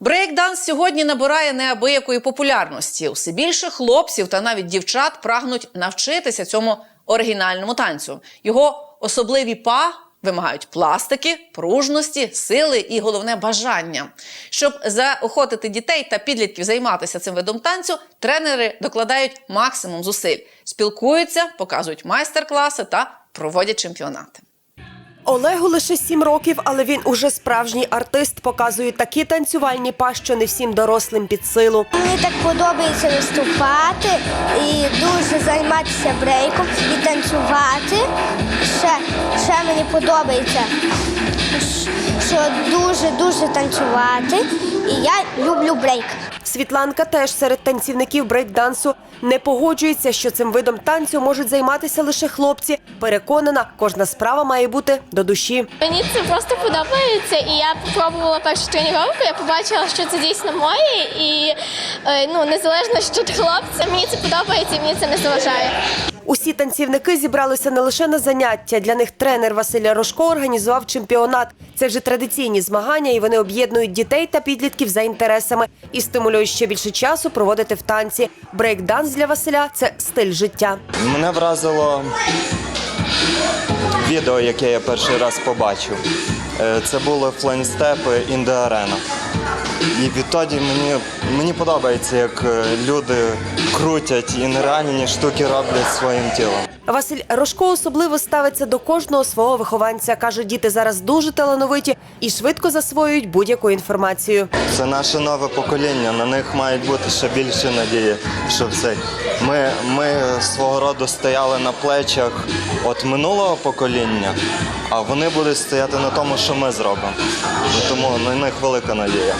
Брейкданс сьогодні набирає неабиякої популярності. Усе більше хлопців та навіть дівчат прагнуть навчитися цьому оригінальному танцю. Його особливі па вимагають пластики, пружності, сили і головне бажання. Щоб заохотити дітей та підлітків займатися цим видом танцю, тренери докладають максимум зусиль, спілкуються, показують майстер-класи та проводять чемпіонати. Олегу лише сім років, але він уже справжній артист. Показує такі танцювальні па, що не всім дорослим під силу. Мені так подобається виступати і дуже займатися брейком і танцювати. Ще, ще мені подобається, що дуже-дуже танцювати. І я люблю брейк. Світланка теж серед танцівників брейкдансу не погоджується, що цим видом танцю можуть займатися лише хлопці. Переконана, кожна справа має бути до душі. Мені це просто подобається, і я спробувала першу тренування, я побачила, що це дійсно моє, і е, ну незалежно, що ти хлопця, мені це подобається і мені це не заважає. Усі танцівники зібралися не лише на заняття. Для них тренер Василя Рожко організував чемпіонат. Це вже традиційні змагання, і вони об'єднують дітей та підлітків за інтересами і стимулюють ще більше часу проводити в танці. Брейкданс для Василя це стиль життя. Мене вразило відео, яке я перший раз побачив. Е, Це були флейнстепи the І відтоді мені, мені подобається, як е, люди крутять і нереальні штуки роблять своїм тілом. Василь Рожко особливо ставиться до кожного свого вихованця. каже, діти зараз дуже талановиті і швидко засвоюють будь-яку інформацію. Це наше нове покоління, на них мають бути ще більше надії, що все. Ми, ми свого роду стояли на плечах от минулого покоління, а вони будуть стояти на тому, що ми зробимо. Тому на них велика надія.